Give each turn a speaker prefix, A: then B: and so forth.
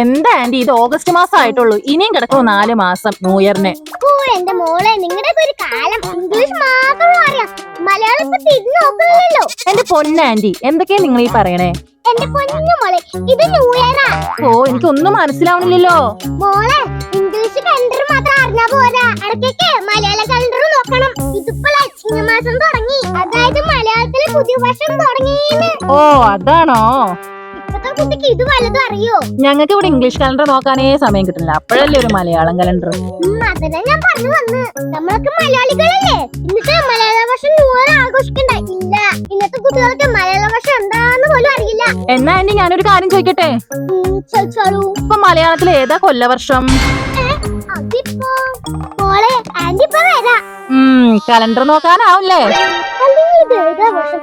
A: എന്താ ആന്റി? ഇത് ഓഗസ്റ്റ് മാസം ആയിട്ടുള്ളൂ. ഇനിയും കിടക്കും നാല് മാസം? ന്യൂ ഇയറിന്
B: എന്റെ മോളെ നിങ്ങളുടെ ഒരു കാലം ഇംഗ്ലീഷ് മാത്രം അറിയാം. മലയാളം തിരിഞ്ഞു നോക്കുന്നില്ലല്ലോ.
A: എന്റെ പൊന്ന ആന്റി എന്തൊക്കെയാ നിങ്ങൾ ഈ പറയണേ?
B: എന്റെ പൊന്നു മോളെ ഇത് ന്യൂ ഇയറാ
A: ഓ എനിക്കൊന്നും മനസ്സിലാവണില്ലല്ലോ.
B: മോളെ ഇംഗ്ലീഷ് കലണ്ടർ മാത്രം അറിഞ്ഞാ പോരാ. ഇടയ്ക്കൊക്കെ മലയാള കലണ്ടർ നോക്കണം. ഇതിപ്പോൾ ചിങ്ങമാസം തുടങ്ങി. അതായത് മലയാളത്തിലെ പുതിയ വർഷം തുടങ്ങി
A: ഓ അതാണോ?
B: കുട്ടിക്ക് ഇത് വല്ലതും അറിയോ?
A: ഞങ്ങൾക്ക് ഇവിടെ ഇംഗ്ലീഷ് കലണ്ടർ നോക്കാനേ സമയം കിട്ടുന്നില്ല. അപ്പോഴല്ലേ ഒരു മലയാളം കലണ്ടർ
B: ഞാൻ പറഞ്ഞു വന്ന്. നമ്മളൊക്കെ മലയാളികളല്ലേ? ഇന്നത്തെ മലയാള ആഘോഷിക്കണ്ട. ഇല്ല ഇന്നത്തെ കുട്ടികൾക്ക് മലയാള വർഷം എന്താന്ന് പോലും അറിയില്ല.
A: എന്നാ എന്നെ ഞാനൊരു കാര്യം ചോദിക്കട്ടെ?
B: ചോദിച്ചോളൂ
A: ഇപ്പൊ മലയാളത്തിൽ ഏതാ കൊല്ലവർഷം?
B: അതിപ്പോ മോളെ ആന്റി ഇപ്പൊ വരാ.
A: ഉം കലണ്ടർ നോക്കാനാവില്ലേ?
B: വർഷം.